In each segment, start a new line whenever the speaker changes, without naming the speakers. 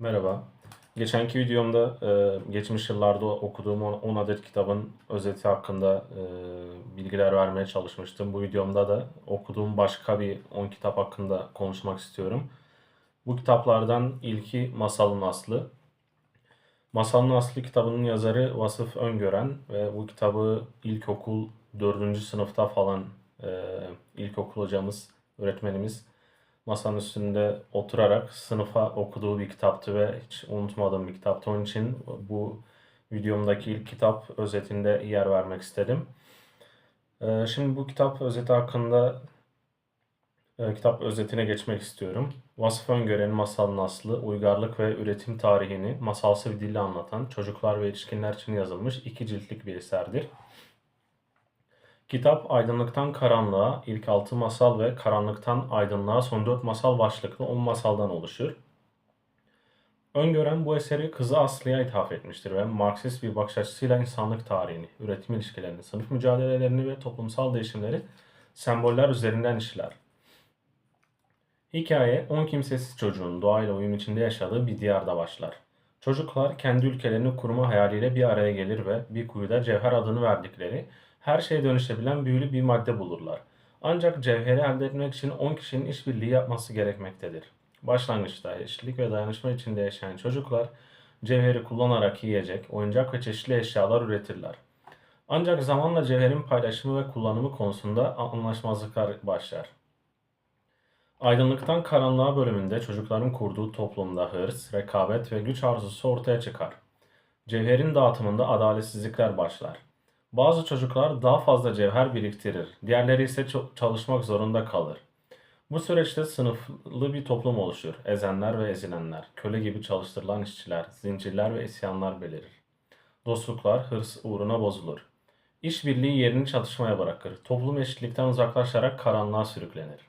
Merhaba. Geçenki videomda e, geçmiş yıllarda okuduğum 10 adet kitabın özeti hakkında e, bilgiler vermeye çalışmıştım. Bu videomda da okuduğum başka bir 10 kitap hakkında konuşmak istiyorum. Bu kitaplardan ilki Masalın Aslı. Masalın Aslı kitabının yazarı Vasıf Öngören ve bu kitabı ilkokul 4. sınıfta falan e, ilkokul hocamız, öğretmenimiz masanın üstünde oturarak sınıfa okuduğu bir kitaptı ve hiç unutmadığım bir kitaptı. Onun için bu videomdaki ilk kitap özetinde yer vermek istedim. Ee, Şimdi bu kitap özeti hakkında e, kitap özetine geçmek istiyorum. Vasıf Öngören'in Masalın Aslı, uygarlık ve üretim tarihini masalsı bir dille anlatan çocuklar ve yetişkinler için yazılmış iki ciltlik bir eserdir. Kitap aydınlıktan karanlığa, ilk altı masal ve karanlıktan aydınlığa son dört masal başlıklı on masaldan oluşur. Öngören bu eseri kızı Aslı'ya ithaf etmiştir ve Marksist bir bakış açısıyla insanlık tarihini, üretim ilişkilerini, sınıf mücadelelerini ve toplumsal değişimleri semboller üzerinden işler. Hikaye 10 kimsesiz çocuğun doğayla uyum içinde yaşadığı bir diyarda başlar. Çocuklar kendi ülkelerini kurma hayaliyle bir araya gelir ve bir kuyuda cevher adını verdikleri her şeye dönüşebilen büyülü bir madde bulurlar. Ancak cevheri elde etmek için 10 kişinin işbirliği yapması gerekmektedir. Başlangıçta eşitlik ve dayanışma içinde yaşayan çocuklar cevheri kullanarak yiyecek, oyuncak ve çeşitli eşyalar üretirler. Ancak zamanla cevherin paylaşımı ve kullanımı konusunda anlaşmazlıklar başlar. Aydınlıktan karanlığa bölümünde çocukların kurduğu toplumda hırs, rekabet ve güç arzusu ortaya çıkar. Cevherin dağıtımında adaletsizlikler başlar. Bazı çocuklar daha fazla cevher biriktirir, diğerleri ise çalışmak zorunda kalır. Bu süreçte sınıflı bir toplum oluşur. Ezenler ve ezilenler, köle gibi çalıştırılan işçiler, zincirler ve isyanlar belirir. Dostluklar hırs uğruna bozulur. İşbirliği yerini çatışmaya bırakır. Toplum eşitlikten uzaklaşarak karanlığa sürüklenir.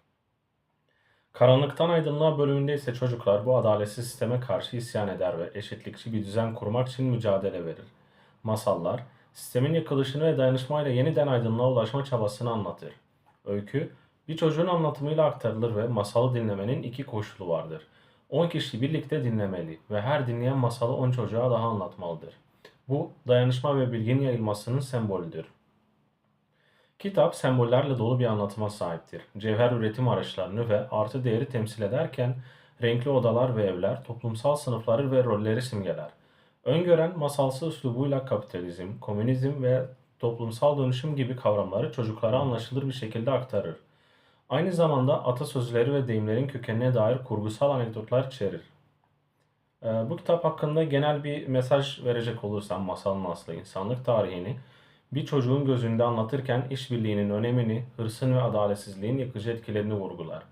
Karanlıktan aydınlığa bölümünde ise çocuklar bu adaletsiz sisteme karşı isyan eder ve eşitlikçi bir düzen kurmak için mücadele verir. Masallar, sistemin yıkılışını ve dayanışmayla yeniden aydınlığa ulaşma çabasını anlatır. Öykü, bir çocuğun anlatımıyla aktarılır ve masalı dinlemenin iki koşulu vardır. 10 kişi birlikte dinlemeli ve her dinleyen masalı 10 çocuğa daha anlatmalıdır. Bu, dayanışma ve bilginin yayılmasının sembolüdür. Kitap sembollerle dolu bir anlatıma sahiptir. Cevher üretim araçlarını ve artı değeri temsil ederken renkli odalar ve evler toplumsal sınıfları ve rolleri simgeler. Öngören masalsı üslubuyla kapitalizm, komünizm ve toplumsal dönüşüm gibi kavramları çocuklara anlaşılır bir şekilde aktarır. Aynı zamanda atasözleri ve deyimlerin kökenine dair kurgusal anekdotlar içerir. Ee, Bu kitap hakkında genel bir mesaj verecek olursam masalın aslı insanlık tarihini bir çocuğun gözünde anlatırken işbirliğinin önemini, hırsın ve adaletsizliğin yıkıcı etkilerini vurgular.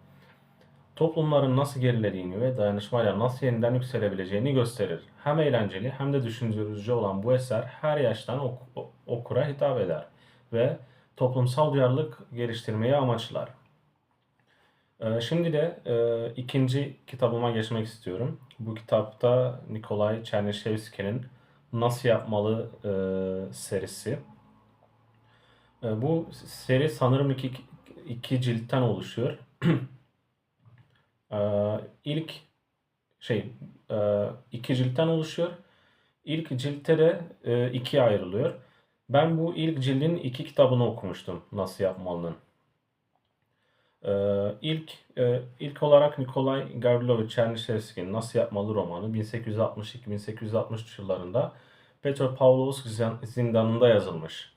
Toplumların nasıl gerilediğini ve dayanışmayla nasıl yeniden yükselebileceğini gösterir. Hem eğlenceli hem de düşündürücü olan bu eser her yaştan ok- okura hitap eder ve toplumsal duyarlılık geliştirmeyi amaçlar. Ee, Şimdi de e, ikinci kitabıma geçmek istiyorum. Bu kitapta Nikolay Çernyshevski'nin Nasıl Yapmalı e, serisi. E, Bu seri sanırım iki, iki ciltten oluşuyor. E, İlk şey e, iki ciltten oluşuyor. İlk ciltte de e, ikiye ayrılıyor. Ben bu ilk cildin iki kitabını okumuştum Nasıl Yapmalı'nın. Ee, ilk e, ilk olarak Nikolay Gavrilovich Chernyshevski'nin Nasıl Yapmalı romanı 1862-1863 yıllarında Petropavlovsk zin- zindanında yazılmış.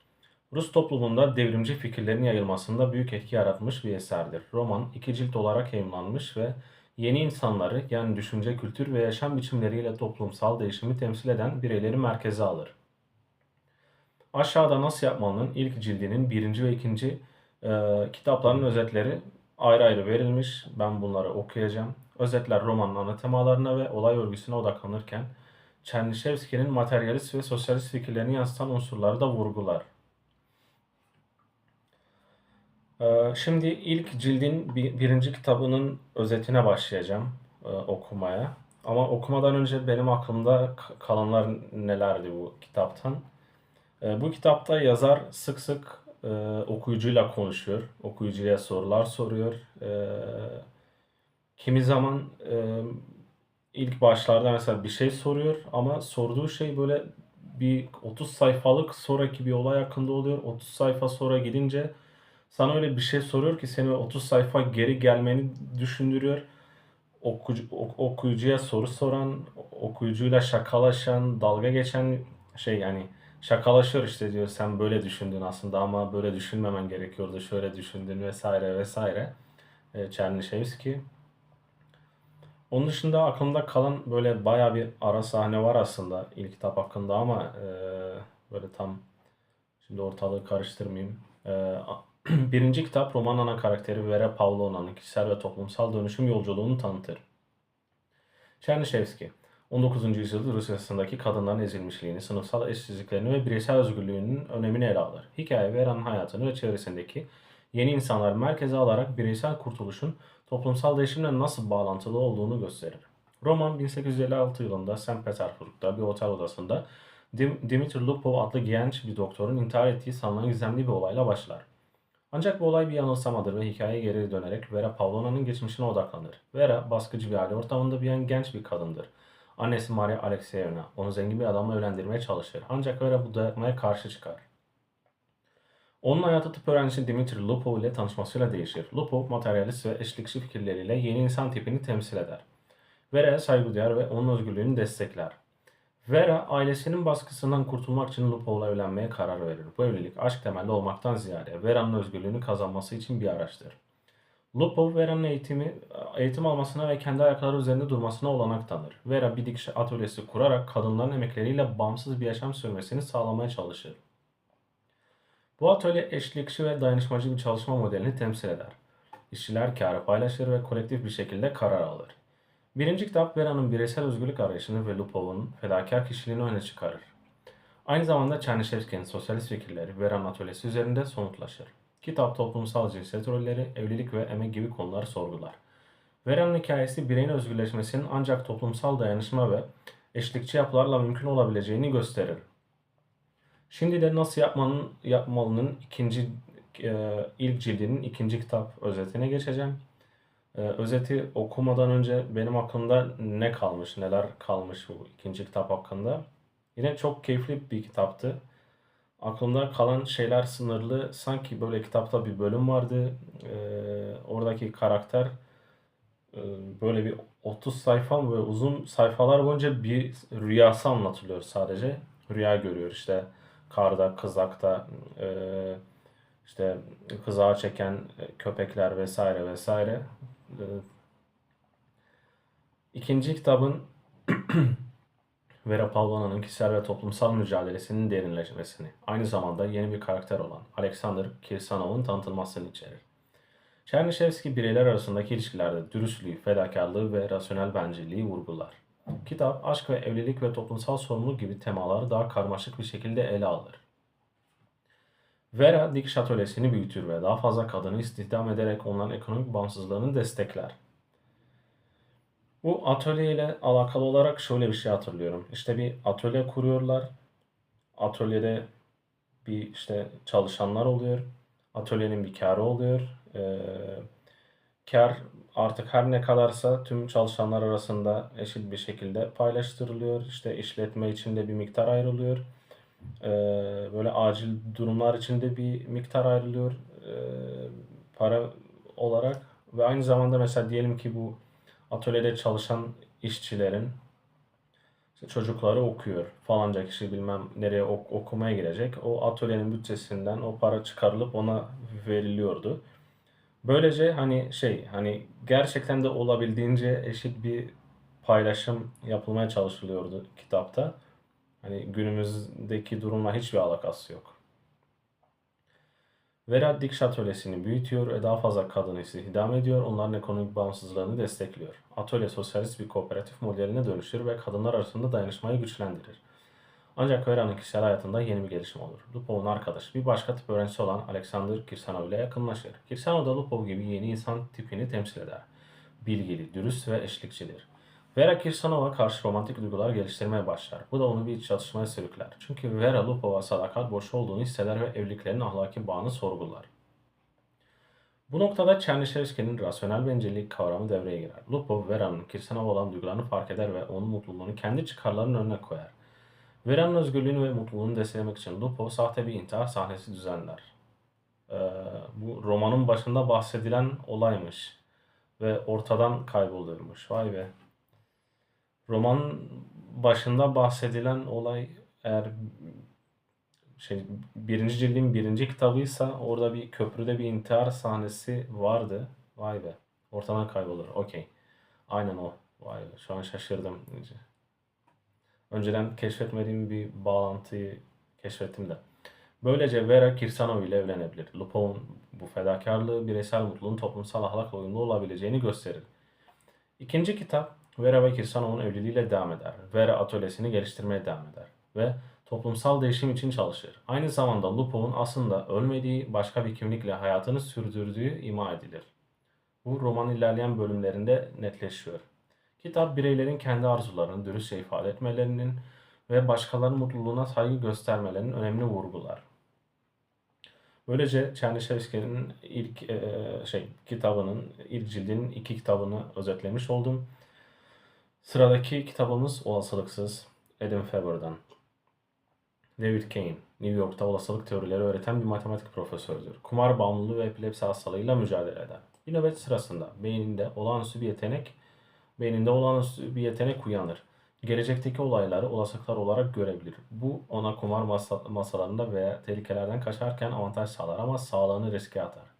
Rus toplumunda devrimci fikirlerin yayılmasında büyük etki yaratmış bir eserdir. Roman iki cilt olarak yayımlanmış ve yeni insanları yani düşünce, kültür ve yaşam biçimleriyle toplumsal değişimi temsil eden bireyleri merkeze alır. Aşağıda Nasıl Yapmalı'nın ilk cildinin birinci ve ikinci e, kitapların özetleri ayrı ayrı verilmiş. Ben bunları okuyacağım. Özetler romanın ana temalarına ve olay örgüsüne odaklanırken Çernyshevski'nin materyalist ve sosyalist fikirlerini yansıtan unsurları da vurgular. E, şimdi ilk cildin bir- birinci kitabının özetine başlayacağım e, okumaya. Ama okumadan önce benim aklımda kalanlar nelerdi bu kitaptan? E, bu kitapta yazar sık sık e, okuyucuyla konuşuyor. Okuyucuya sorular soruyor. E, kimi zaman e, ilk başlarda mesela bir şey soruyor ama sorduğu şey böyle bir 30 sayfalık sonraki bir olay hakkında oluyor. 30 sayfa sonra gidince sana öyle bir şey soruyor ki seni 30 sayfa geri gelmeni düşündürüyor. Okuyucu, ok- okuyucuya soru soran, okuyucuyla şakalaşan, dalga geçen şey yani şakalaşıyor işte diyor sen böyle düşündün aslında ama böyle düşünmemen gerekiyordu. Şöyle düşündün vesaire vesaire. E, Çernyshevski. Onun dışında aklımda kalan böyle baya bir ara sahne var aslında ilk kitap hakkında ama e, böyle tam şimdi ortalığı karıştırmayayım. E, birinci kitap roman ana karakteri Vera Pavlovna'nın kişisel ve toplumsal dönüşüm yolculuğunu tanıtır. Çernyshevski 19. yüzyıl Rusyasındaki kadınların ezilmişliğini, sınıfsal eşitsizliklerini ve bireysel özgürlüğünün önemini ele alır. Hikaye Vera'nın hayatını ve çevresindeki yeni insanları merkeze alarak bireysel kurtuluşun toplumsal değişimle nasıl bağlantılı olduğunu gösterir. Roman 1856 yılında St. Petersburg'da bir otel odasında Dim- Dimitri Lupov adlı genç bir doktorun intihar ettiği sanılan gizemli bir olayla başlar. Ancak bu olay bir yanılsamadır ve hikaye geri dönerek Vera Pavlovna'nın geçmişine odaklanır. Vera baskıcı bir aile ortamında büyüyen genç bir kadındır. Annesi Maria Alexeyevna onu zengin bir adamla evlendirmeye çalışır. Ancak Vera bu dayatmaya karşı çıkar. Onun hayatı tıp öğrencisi Dimitri Lupov ile tanışmasıyla değişir. Lupov materyalist ve eşlikçi fikirleriyle yeni insan tipini temsil eder. Vera'ya saygı duyar ve onun özgürlüğünü destekler. Vera ailesinin baskısından kurtulmak için Lupov'la evlenmeye karar verir. Bu evlilik aşk temelli olmaktan ziyade Vera'nın özgürlüğünü kazanması için bir araçtır. Lupov, Vera'nın eğitimi, eğitim almasına ve kendi ayakları üzerinde durmasına olanak tanır. Vera bir dikiş atölyesi kurarak kadınların emekleriyle bağımsız bir yaşam sürmesini sağlamaya çalışır. Bu atölye eşlikçi ve dayanışmacı bir çalışma modelini temsil eder. İşçiler kârı paylaşır ve kolektif bir şekilde karar alır. Birinci kitap Vera'nın bireysel özgürlük arayışını ve Lupov'un fedakar kişiliğini öne çıkarır. Aynı zamanda Çernyshevski'nin sosyalist fikirleri Vera'nın atölyesi üzerinde somutlaşır. Kitap toplumsal cinsiyet rolleri, evlilik ve emek gibi konuları sorgular. Vera'nın hikayesi bireyin özgürleşmesinin ancak toplumsal dayanışma ve eşlikçi yapılarla mümkün olabileceğini gösterir. Şimdi de nasıl yapmanın yapmalının ikinci e, ilk cildinin ikinci kitap özetine geçeceğim. E, özeti okumadan önce benim aklımda ne kalmış, neler kalmış bu ikinci kitap hakkında. Yine çok keyifli bir kitaptı. Aklımda kalan şeyler sınırlı. Sanki böyle kitapta bir bölüm vardı. E, oradaki karakter e, böyle bir 30 sayfa mı böyle uzun sayfalar boyunca bir rüyası anlatılıyor sadece. Rüya görüyor işte karda, kızakta, e, işte kızağa çeken köpekler vesaire vesaire. İkinci kitabın Vera Pavlovna'nın kişisel ve toplumsal mücadelesinin derinleşmesini, aynı zamanda yeni bir karakter olan Alexander Kirsanov'un tanıtılmasını içerir. Çernyshevski bireyler arasındaki ilişkilerde dürüstlüğü, fedakarlığı ve rasyonel bencilliği vurgular. Kitap, aşk ve evlilik ve toplumsal sorumluluk gibi temaları daha karmaşık bir şekilde ele alır. Vera dikiş atölyesini büyütür ve daha fazla kadını istihdam ederek onların ekonomik bağımsızlığını destekler. Bu atölye ile alakalı olarak şöyle bir şey hatırlıyorum. İşte bir atölye kuruyorlar. Atölyede bir işte çalışanlar oluyor. Atölyenin bir karı oluyor. Ee, kar artık her ne kadarsa tüm çalışanlar arasında eşit bir şekilde paylaştırılıyor. İşte işletme içinde bir miktar ayrılıyor. Ee, böyle acil durumlar içinde bir miktar ayrılıyor ee, para olarak ve aynı zamanda mesela diyelim ki bu atölyede çalışan işçilerin işte çocukları okuyor falanca kişi bilmem nereye ok- okumaya girecek. O atölyenin bütçesinden o para çıkarılıp ona veriliyordu. Böylece hani şey hani gerçekten de olabildiğince eşit bir paylaşım yapılmaya çalışılıyordu kitapta. Hani günümüzdeki durumla hiçbir alakası yok. Vera dikiş atölyesini büyütüyor ve daha fazla kadını istihdam ediyor, onların ekonomik bağımsızlığını destekliyor. Atölye sosyalist bir kooperatif modeline dönüşür ve kadınlar arasında dayanışmayı güçlendirir. Ancak Vera'nın kişisel hayatında yeni bir gelişim olur. Lupov'un arkadaşı bir başka tip öğrencisi olan Alexander Kirsanov ile yakınlaşır. Kirsanov da Lupov gibi yeni insan tipini temsil eder. Bilgili, dürüst ve eşlikçidir. Vera Kirsanov'a karşı romantik duygular geliştirmeye başlar. Bu da onu bir çatışmaya sürükler. Çünkü Vera Lupov'a sadakat borçlu olduğunu hisseder ve evliliklerin ahlaki bağını sorgular. Bu noktada Çernyshevski'nin rasyonel bencillik kavramı devreye girer. Lupo, Vera'nın Kirsanova olan duygularını fark eder ve onun mutluluğunu kendi çıkarlarının önüne koyar. Vera'nın özgürlüğünü ve mutluluğunu desteklemek için Lupo sahte bir intihar sahnesi düzenler. Ee, bu romanın başında bahsedilen olaymış ve ortadan kayboluyormuş. Vay be. Romanın başında bahsedilen olay eğer şey birinci cildin birinci kitabıysa orada bir köprüde bir intihar sahnesi vardı. Vay be. Ortadan kaybolur. Okey. Aynen o. Vay be. Şu an şaşırdım. Önceden keşfetmediğim bir bağlantıyı keşfettim de. Böylece Vera Kirsanov ile evlenebilir. Lupov'un bu fedakarlığı bireysel mutluluğun toplumsal ahlakla uyumlu olabileceğini gösterir. İkinci kitap Vera ve Kirsanov'un evliliğiyle devam eder. Vera atölyesini geliştirmeye devam eder ve toplumsal değişim için çalışır. Aynı zamanda Lupov'un aslında ölmediği başka bir kimlikle hayatını sürdürdüğü ima edilir. Bu roman ilerleyen bölümlerinde netleşiyor. Kitap bireylerin kendi arzularını dürüstçe ifade etmelerinin ve başkalarının mutluluğuna saygı göstermelerinin önemini vurgular. Böylece Çernyshevski'nin ilk e, şey kitabının ilk cildinin iki kitabını özetlemiş oldum. Sıradaki kitabımız Olasılıksız Adam Faber'dan. David Kane, New York'ta olasılık teorileri öğreten bir matematik profesördür. Kumar bağımlılığı ve epilepsi hastalığıyla mücadele eder. Bir nöbet sırasında beyninde olağanüstü bir yetenek, beyninde olağanüstü bir yetenek uyanır. Gelecekteki olayları olasılıklar olarak görebilir. Bu ona kumar masa- masalarında veya tehlikelerden kaçarken avantaj sağlar ama sağlığını riske atar.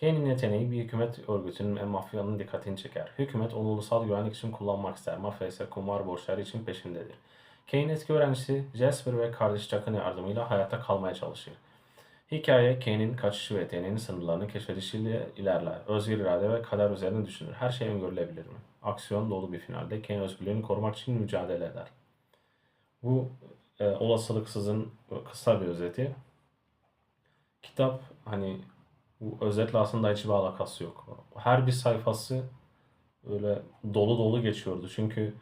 Kane'in yeteneği bir hükümet örgütünün ve mafyanın dikkatini çeker. Hükümet onu ulusal güvenlik için kullanmak ister. Mafya ise kumar borçları için peşindedir. Kane eski öğrencisi Jasper ve kardeşi Chuck'ın yardımıyla hayatta kalmaya çalışır. Hikaye Kane'in kaçışı ve yeteneğinin sınırlarını keşfedişiyle ilerler. Özgür irade ve kader üzerine düşünür. Her şey öngörülebilir mi? Aksiyon dolu bir finalde Kane özgürlüğünü korumak için mücadele eder. Bu e, olasılıksızın kısa bir özeti. Kitap hani bu özetle aslında hiçbir alakası yok. Her bir sayfası öyle dolu dolu geçiyordu. Çünkü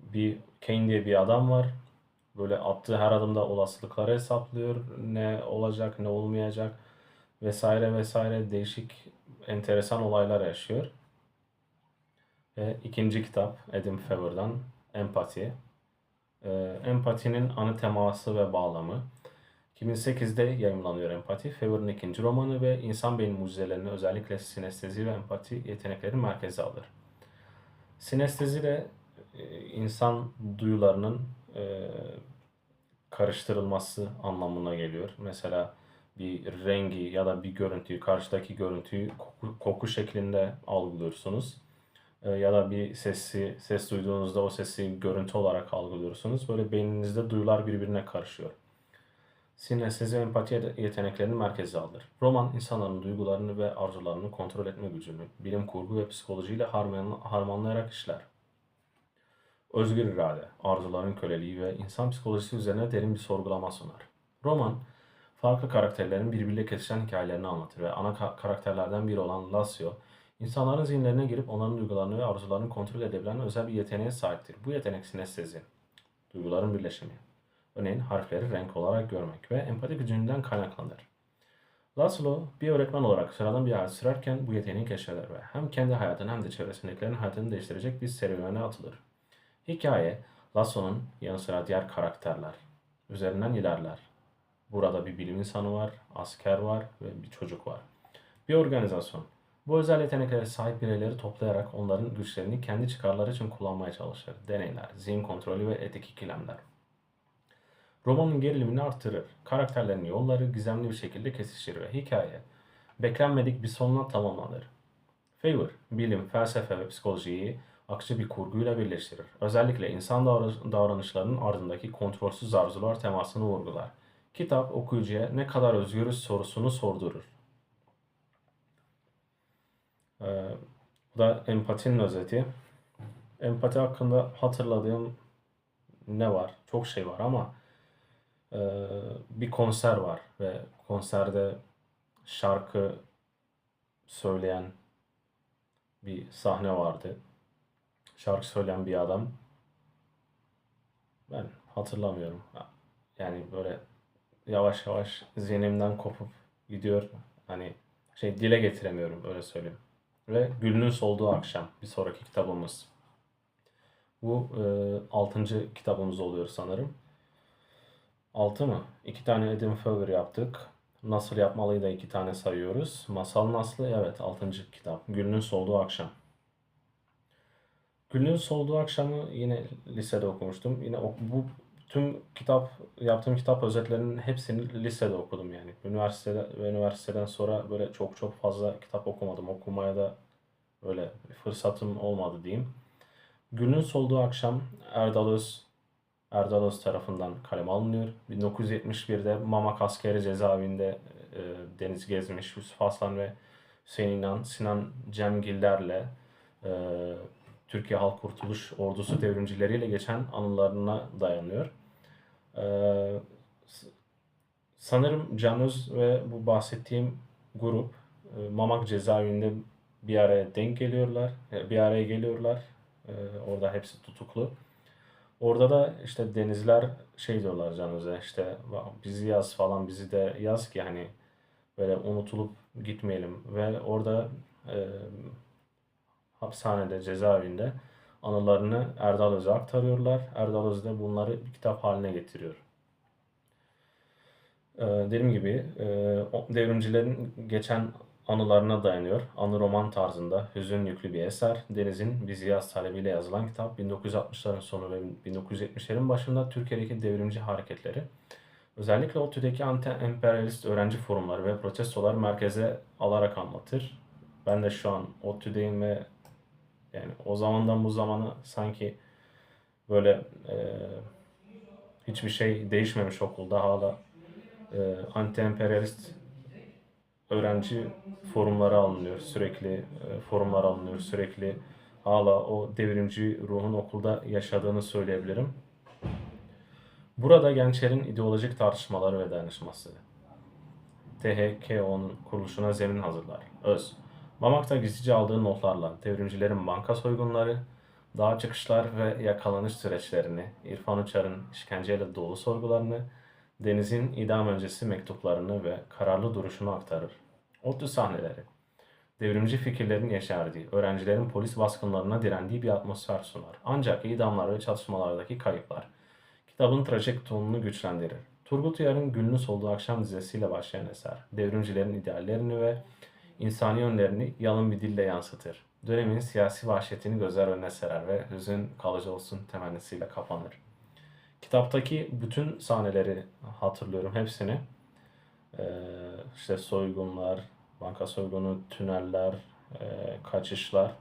bir Kane diye bir adam var. Böyle attığı her adımda olasılıkları hesaplıyor. Ne olacak, ne olmayacak vesaire vesaire değişik enteresan olaylar yaşıyor. Ve ikinci kitap Adam Faber'dan Empati. Ee, empatinin anı teması ve bağlamı. 2008'de yayımlanıyor Empati. Faber'ın ikinci romanı ve insan beyni mucizelerini özellikle sinestezi ve empati yeteneklerini merkeze alır. Sinestezi de e, insan duyularının e, karıştırılması anlamına geliyor. Mesela bir rengi ya da bir görüntüyü, karşıdaki görüntüyü koku, koku şeklinde algılıyorsunuz. E, ya da bir sesi, ses duyduğunuzda o sesi görüntü olarak algılıyorsunuz. Böyle beyninizde duyular birbirine karışıyor. Sinestezi ve empati yeteneklerini merkeze alır. Roman, insanların duygularını ve arzularını kontrol etme gücünü, bilim kurgu ve psikolojiyle harmanlayarak işler. Özgür irade, arzuların köleliği ve insan psikolojisi üzerine derin bir sorgulama sunar. Roman, farklı karakterlerin birbiriyle kesişen hikayelerini anlatır ve ana ka- karakterlerden biri olan Lasio, insanların zihinlerine girip onların duygularını ve arzularını kontrol edebilen özel bir yeteneğe sahiptir. Bu yetenek sinestezi, duyguların birleşimi. Örneğin harfleri renk olarak görmek ve empati gücünden kaynaklanır. Laszlo bir öğretmen olarak sıradan bir hayat sürerken bu yeteneği keşfeder ve hem kendi hayatını hem de çevresindekilerin hayatını değiştirecek bir serüvene atılır. Hikaye, Lasso'nun yanı sıra diğer karakterler üzerinden ilerler. Burada bir bilim insanı var, asker var ve bir çocuk var. Bir organizasyon. Bu özel yeteneklere sahip bireyleri toplayarak onların güçlerini kendi çıkarları için kullanmaya çalışır. Deneyler, zihin kontrolü ve etik ikilemler. Romanın gerilimini artırır. Karakterlerin yolları gizemli bir şekilde kesişir ve hikaye beklenmedik bir sonla tamamlanır. Favor, bilim, felsefe ve psikolojiyi akıcı bir kurguyla birleştirir. Özellikle insan davranışlarının ardındaki kontrolsüz arzular temasını vurgular. Kitap okuyucuya ne kadar özgürüz sorusunu sordurur. Ee, bu da empatinin özeti. Empati hakkında hatırladığım ne var? Çok şey var ama bir konser var ve konserde şarkı söyleyen bir sahne vardı şarkı söyleyen bir adam. Ben hatırlamıyorum. Yani böyle yavaş yavaş zihnimden kopup gidiyor. Hani şey dile getiremiyorum öyle söyleyeyim. Ve Gülünün Solduğu Akşam bir sonraki kitabımız. Bu e, 6. kitabımız oluyor sanırım. 6 mı? 2 tane Edin Fover yaptık. Nasıl yapmalıyı da 2 tane sayıyoruz. Masal Naslı evet 6. kitap. Gülünün Solduğu Akşam. Gülünün Solduğu Akşam'ı yine lisede okumuştum. Yine bu tüm kitap yaptığım kitap özetlerinin hepsini lisede okudum yani. Üniversitede ve üniversiteden sonra böyle çok çok fazla kitap okumadım. Okumaya da böyle bir fırsatım olmadı diyeyim. Günün solduğu akşam Erdal Öz, Erdal Öz tarafından kaleme alınıyor. 1971'de Mamak askeri cezaevinde e, Deniz Gezmiş, Yusuf Aslan ve Hüseyin İnan, Sinan Cemgiller'le e, Türkiye Halk Kurtuluş Ordusu devrimcileriyle geçen anılarına dayanıyor. E, sanırım Can Öz ve bu bahsettiğim grup e, Mamak cezaevinde bir araya denk geliyorlar, e, bir araya geliyorlar. E, orada hepsi tutuklu. Orada da işte denizler şey diyorlar Canöz'e işte bizi yaz falan bizi de yaz ki hani böyle unutulup gitmeyelim ve orada e, hapishanede cezaevinde anılarını Erdal Öz'e aktarıyorlar. Erdal Öz de bunları bir kitap haline getiriyor. Ee, dediğim gibi e, devrimcilerin geçen anılarına dayanıyor. Anı roman tarzında hüzün yüklü bir eser. Deniz'in Bizi Yaz talebiyle yazılan kitap 1960'ların sonu ve 1970'lerin başında Türkiye'deki devrimci hareketleri. Özellikle ODTÜ'deki anti-emperyalist öğrenci forumları ve protestolar merkeze alarak anlatır. Ben de şu an ODTÜ'deyim ve yani o zamandan bu zamana sanki böyle e, hiçbir şey değişmemiş okulda hala e, anti-emperyalist öğrenci forumlara alınıyor sürekli e, forumlar alınıyor sürekli hala o devrimci ruhun okulda yaşadığını söyleyebilirim. Burada gençlerin ideolojik tartışmaları ve dayanışması. THKO'nun kuruluşuna zemin hazırlar. Öz. Mamak'ta gizlice aldığı notlarla devrimcilerin banka soygunları, dağ çıkışlar ve yakalanış süreçlerini, İrfan Uçar'ın işkenceyle dolu sorgularını, Deniz'in idam öncesi mektuplarını ve kararlı duruşunu aktarır. Otlu sahneleri, devrimci fikirlerin yeşerdiği, öğrencilerin polis baskınlarına direndiği bir atmosfer sunar. Ancak idamlar ve çatışmalardaki kayıplar kitabın trajik tonunu güçlendirir. Turgut Uyar'ın Gülünün Solduğu Akşam dizisiyle başlayan eser, devrimcilerin ideallerini ve insani yönlerini yalın bir dille yansıtır. Dönemin siyasi vahşetini gözler önüne serer ve hüzün kalıcı olsun temennisiyle kapanır. Kitaptaki bütün sahneleri hatırlıyorum hepsini. Ee, işte soygunlar, banka soygunu, tüneller, e, kaçışlar.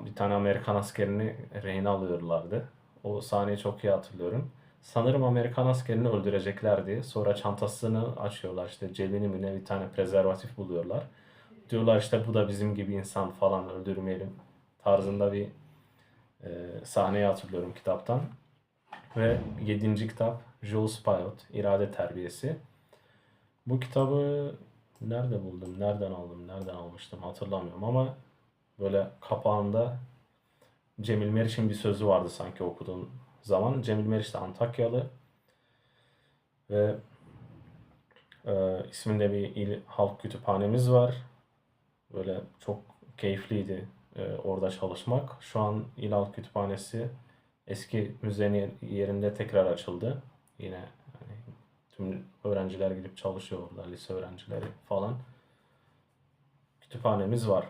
Bir tane Amerikan askerini rehin alıyorlardı. O sahneyi çok iyi hatırlıyorum. Sanırım Amerikan askerini öldüreceklerdi. Sonra çantasını açıyorlar işte cebini mi ne bir tane prezervatif buluyorlar. Diyorlar işte bu da bizim gibi insan falan öldürmeyelim tarzında bir e, sahneyi hatırlıyorum kitaptan. Ve yedinci kitap Jules Payot, İrade Terbiyesi. Bu kitabı nerede buldum, nereden aldım, nereden almıştım hatırlamıyorum ama böyle kapağında Cemil Meriç'in bir sözü vardı sanki okuduğum zaman. Cemil Meriç de Antakyalı ve e, isminde bir il halk kütüphanemiz var. Böyle çok keyifliydi e, orada çalışmak. Şu an İl Halk Kütüphanesi eski müzenin yerinde tekrar açıldı. Yine hani, tüm öğrenciler gidip çalışıyor orada, lise öğrencileri falan. Kütüphanemiz var.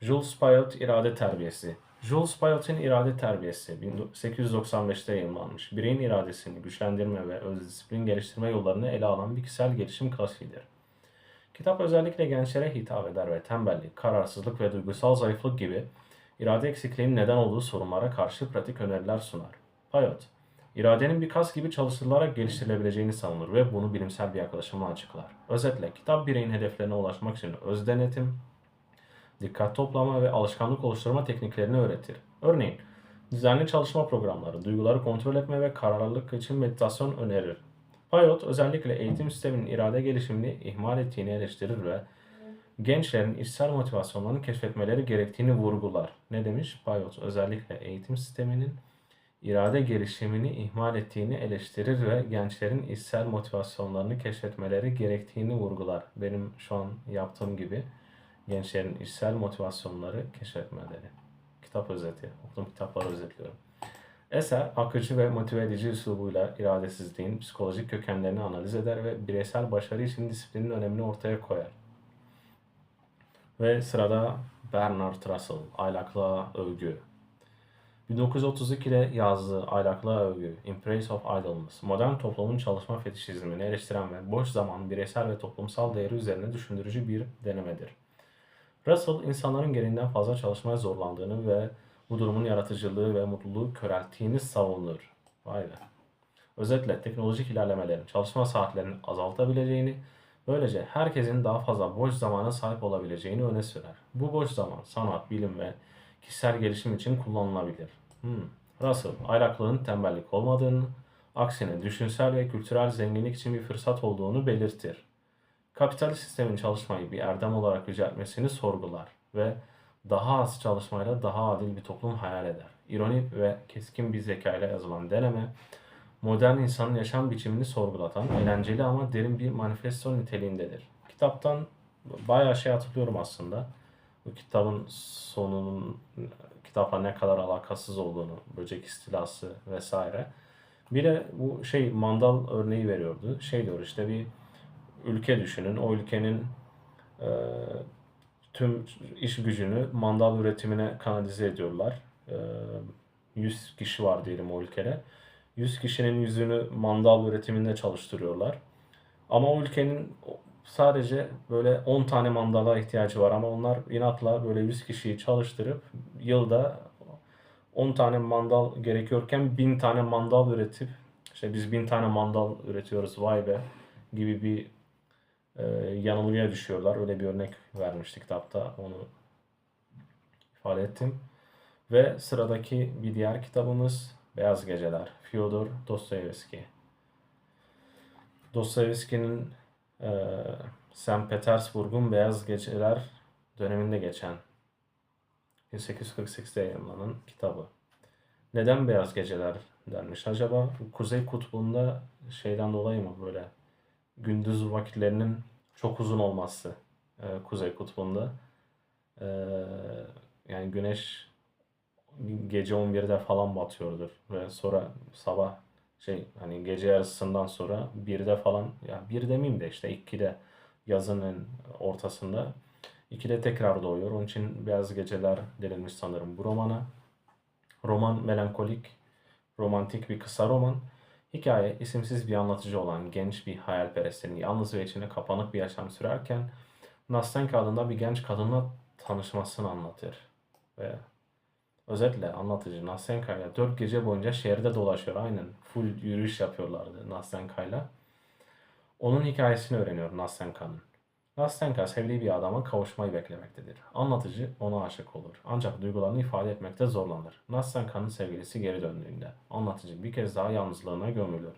Jules Payot İrade Terbiyesi. Jules Payot'un İrade Terbiyesi 1895'te yayınlanmış. Bireyin iradesini güçlendirme ve öz disiplin geliştirme yollarını ele alan bir kişisel gelişim klasiğidir. Kitap özellikle gençlere hitap eder ve tembellik, kararsızlık ve duygusal zayıflık gibi irade eksikliğinin neden olduğu sorunlara karşı pratik öneriler sunar. Payot, iradenin bir kas gibi çalıştırılarak geliştirilebileceğini savunur ve bunu bilimsel bir yaklaşımla açıklar. Özetle kitap bireyin hedeflerine ulaşmak için öz denetim, dikkat toplama ve alışkanlık oluşturma tekniklerini öğretir. Örneğin, düzenli çalışma programları, duyguları kontrol etme ve kararlılık için meditasyon önerir. Payot özellikle eğitim sisteminin irade gelişimini ihmal ettiğini eleştirir ve gençlerin içsel motivasyonlarını keşfetmeleri gerektiğini vurgular. Ne demiş? Payot özellikle eğitim sisteminin irade gelişimini ihmal ettiğini eleştirir ve gençlerin içsel motivasyonlarını keşfetmeleri gerektiğini vurgular. Benim şu an yaptığım gibi gençlerin içsel motivasyonları keşfetmeleri. Kitap özeti. Okuduğum kitapları özetliyorum. Eser akıcı ve motive edici üslubuyla iradesizliğin psikolojik kökenlerini analiz eder ve bireysel başarı için disiplinin önemini ortaya koyar. Ve sırada Bernard Russell, Aylaklığa Övgü. 1932'de yazdığı Aylaklığa Övgü, In Praise of Idleness, modern toplumun çalışma fetişizmini eleştiren ve boş zaman bireysel ve toplumsal değeri üzerine düşündürücü bir denemedir. Russell, insanların gereğinden fazla çalışmaya zorlandığını ve bu durumun yaratıcılığı ve mutluluğu körelttiğini savunur. Vay be. Özetle teknolojik ilerlemelerin çalışma saatlerini azaltabileceğini, böylece herkesin daha fazla boş zamana sahip olabileceğini öne sürer. Bu boş zaman sanat, bilim ve kişisel gelişim için kullanılabilir. Hmm. Russell, ayraklığın tembellik olmadığını, aksine düşünsel ve kültürel zenginlik için bir fırsat olduğunu belirtir. Kapitalist sistemin çalışmayı bir erdem olarak yüceltmesini sorgular ve daha az çalışmayla daha adil bir toplum hayal eder. İronik ve keskin bir zekayla yazılan deneme, modern insanın yaşam biçimini sorgulatan, eğlenceli ama derin bir manifesto niteliğindedir. Kitaptan bayağı şey hatırlıyorum aslında. Bu kitabın sonunun kitapla ne kadar alakasız olduğunu, böcek istilası vesaire. Bir de bu şey mandal örneği veriyordu. Şey diyor işte bir ülke düşünün. O ülkenin e, tüm iş gücünü mandal üretimine kanalize ediyorlar. E, 100 kişi var diyelim o ülkede. 100 kişinin yüzünü mandal üretiminde çalıştırıyorlar. Ama o ülkenin sadece böyle 10 tane mandala ihtiyacı var ama onlar inatla böyle 100 kişiyi çalıştırıp yılda 10 tane mandal gerekiyorken 1000 tane mandal üretip işte biz 1000 tane mandal üretiyoruz vay be gibi bir e, yanılgıya düşüyorlar. Öyle bir örnek vermiştik kitapta. Onu ifade ettim. Ve sıradaki bir diğer kitabımız Beyaz Geceler. Fyodor Dostoyevski. Dostoyevski'nin e, St. Petersburg'un Beyaz Geceler döneminde geçen 1848'de yayınlanan kitabı. Neden Beyaz Geceler denmiş acaba? Kuzey Kutbu'nda şeyden dolayı mı böyle gündüz vakitlerinin çok uzun olması e, Kuzey Kutbu'nda. E, yani güneş gece 11'de falan batıyordur ve sonra sabah şey hani gece yarısından sonra 1'de falan ya 1 demeyeyim de işte 2'de yazının ortasında 2'de tekrar doğuyor. Onun için Beyaz Geceler denilmiş sanırım bu romana. Roman melankolik, romantik bir kısa roman. Hikaye isimsiz bir anlatıcı olan genç bir hayalperestin yalnız ve içine kapanık bir yaşam sürerken Nastenka adında bir genç kadınla tanışmasını anlatır. Ve özetle anlatıcı Nastenka ile 4 gece boyunca şehirde dolaşıyor. Aynen full yürüyüş yapıyorlardı Nastenka ile. Onun hikayesini öğreniyor Nastenka'nın. Nastenka sevdiği bir adama kavuşmayı beklemektedir. Anlatıcı ona aşık olur. Ancak duygularını ifade etmekte zorlanır. Nastenka'nın sevgilisi geri döndüğünde anlatıcı bir kez daha yalnızlığına gömülür.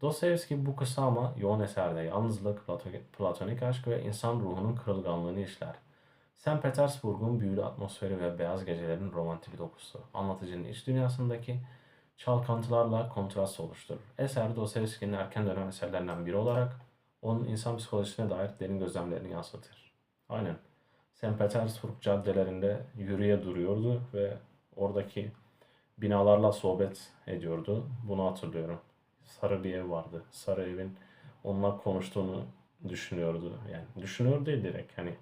Dostoyevski bu kısa ama yoğun eserde yalnızlık, platonik aşk ve insan ruhunun kırılganlığını işler. St. Petersburg'un büyülü atmosferi ve beyaz gecelerin romantik dokusu anlatıcının iç dünyasındaki çalkantılarla kontrast oluşturur. Eser Dostoyevski'nin erken dönem eserlerinden biri olarak onun insan psikolojisine dair derin gözlemlerini yansıtır. Aynen. St. Petersburg caddelerinde yürüye duruyordu ve oradaki binalarla sohbet ediyordu. Bunu hatırlıyorum. Sarı bir ev vardı. Sarı evin onunla konuştuğunu düşünüyordu. Yani düşünüyor değil direkt. Hani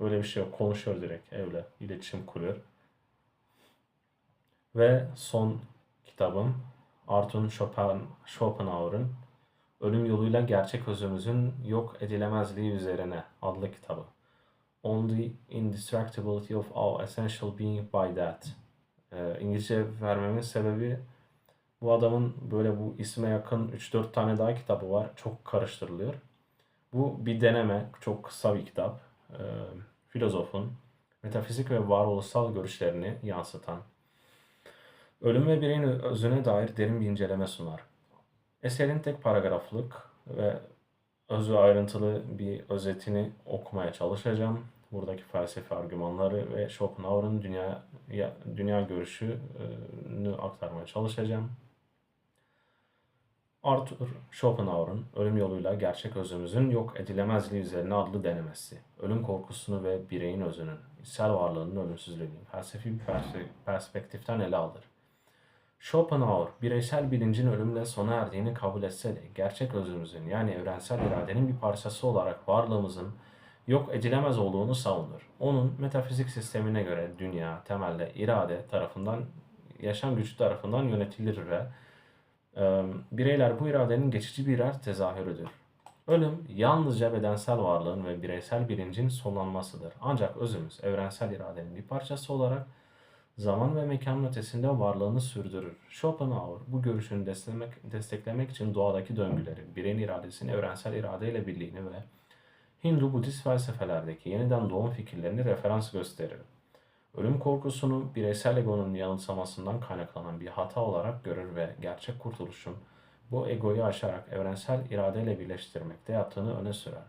öyle bir şey yok. Konuşuyor direkt evle. iletişim kuruyor. Ve son kitabım Arthur Schopenhauer'ın Ölüm yoluyla gerçek özümüzün yok edilemezliği üzerine adlı kitabı. On the Indestructibility of All Essential Being by That. Ee, İngilizce vermemin sebebi bu adamın böyle bu isme yakın 3-4 tane daha kitabı var. Çok karıştırılıyor. Bu bir deneme. Çok kısa bir kitap. Ee, filozofun metafizik ve varoluşsal görüşlerini yansıtan. Ölüm ve bireyin özüne dair derin bir inceleme sunar. Eserin tek paragraflık ve özü ayrıntılı bir özetini okumaya çalışacağım buradaki felsefi argümanları ve Schopenhauer'ın dünya ya- dünya görüşünü aktarmaya çalışacağım. Arthur Schopenhauer'ın Ölüm Yoluyla Gerçek Özümüzün Yok Edilemezliği Üzerine adlı denemesi, ölüm korkusunu ve bireyin özünün, içsel varlığının ölümsüzlüğünü felsefi bir perspektiften ele alır. Schopenhauer, bireysel bilincin ölümle sona erdiğini kabul etse de gerçek özümüzün yani evrensel iradenin bir parçası olarak varlığımızın yok edilemez olduğunu savunur. Onun metafizik sistemine göre dünya temelde irade tarafından, yaşam gücü tarafından yönetilir ve bireyler bu iradenin geçici birer tezahürüdür. Ölüm yalnızca bedensel varlığın ve bireysel bilincin sonlanmasıdır. Ancak özümüz evrensel iradenin bir parçası olarak zaman ve mekanın ötesinde varlığını sürdürür. Schopenhauer bu görüşünü desteklemek, desteklemek için doğadaki döngüleri, bireyin iradesini evrensel iradeyle birliğini ve Hindu-Budist felsefelerdeki yeniden doğum fikirlerini referans gösterir. Ölüm korkusunu bireysel egonun yanılsamasından kaynaklanan bir hata olarak görür ve gerçek kurtuluşun bu egoyu aşarak evrensel iradeyle birleştirmekte yattığını öne sürer.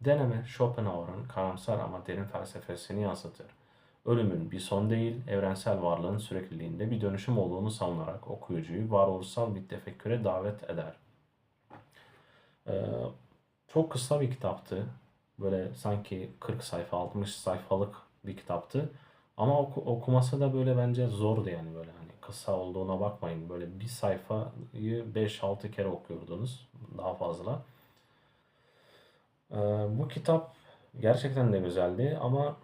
Deneme Schopenhauer'ın karamsar ama derin felsefesini yansıtır. Ölümün bir son değil, evrensel varlığın sürekliliğinde bir dönüşüm olduğunu savunarak okuyucuyu varoluşsal bir tefekküre davet eder. Ee, çok kısa bir kitaptı. Böyle sanki 40 sayfa, 60 sayfalık bir kitaptı. Ama oku- okuması da böyle bence zordu yani böyle hani kısa olduğuna bakmayın. Böyle bir sayfayı 5-6 kere okuyordunuz daha fazla. Ee, bu kitap gerçekten de güzeldi ama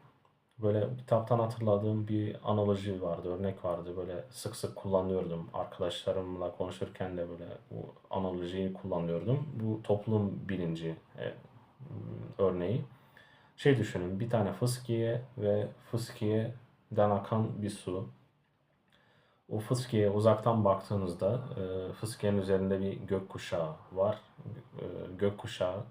böyle kitaptan hatırladığım bir analoji vardı, örnek vardı. Böyle sık sık kullanıyordum. Arkadaşlarımla konuşurken de böyle bu analojiyi kullanıyordum. Bu toplum bilinci e, örneği. Şey düşünün, bir tane fıskiye ve fıskiyeden akan bir su. O fıskiye uzaktan baktığınızda e, fıskiyenin üzerinde bir gökkuşağı var. E, gökkuşağı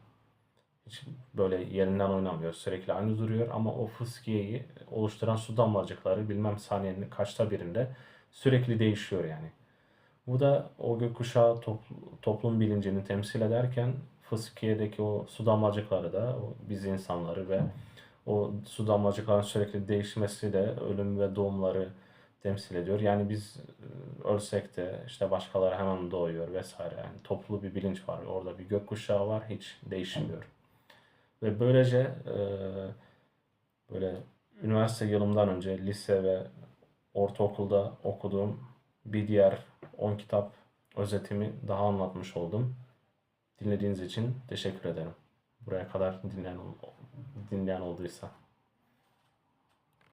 hiç böyle yerinden oynamıyor. Sürekli aynı duruyor ama o fıskiyeyi oluşturan su damlacıkları bilmem saniyenin kaçta birinde sürekli değişiyor yani. Bu da o gökkuşağı topl- toplum bilincini temsil ederken fıskiyedeki o su damlacıkları da o biz insanları ve o su damlacıkların sürekli değişmesi de ölüm ve doğumları temsil ediyor. Yani biz e, ölsek de işte başkaları hemen doğuyor vesaire. Yani toplu bir bilinç var. Orada bir gökkuşağı var. Hiç değişmiyor. Ve böylece e, böyle üniversite yılımdan önce lise ve ortaokulda okuduğum bir diğer 10 kitap özetimi daha anlatmış oldum. Dinlediğiniz için teşekkür ederim. Buraya kadar dinleyen, dinleyen olduysa.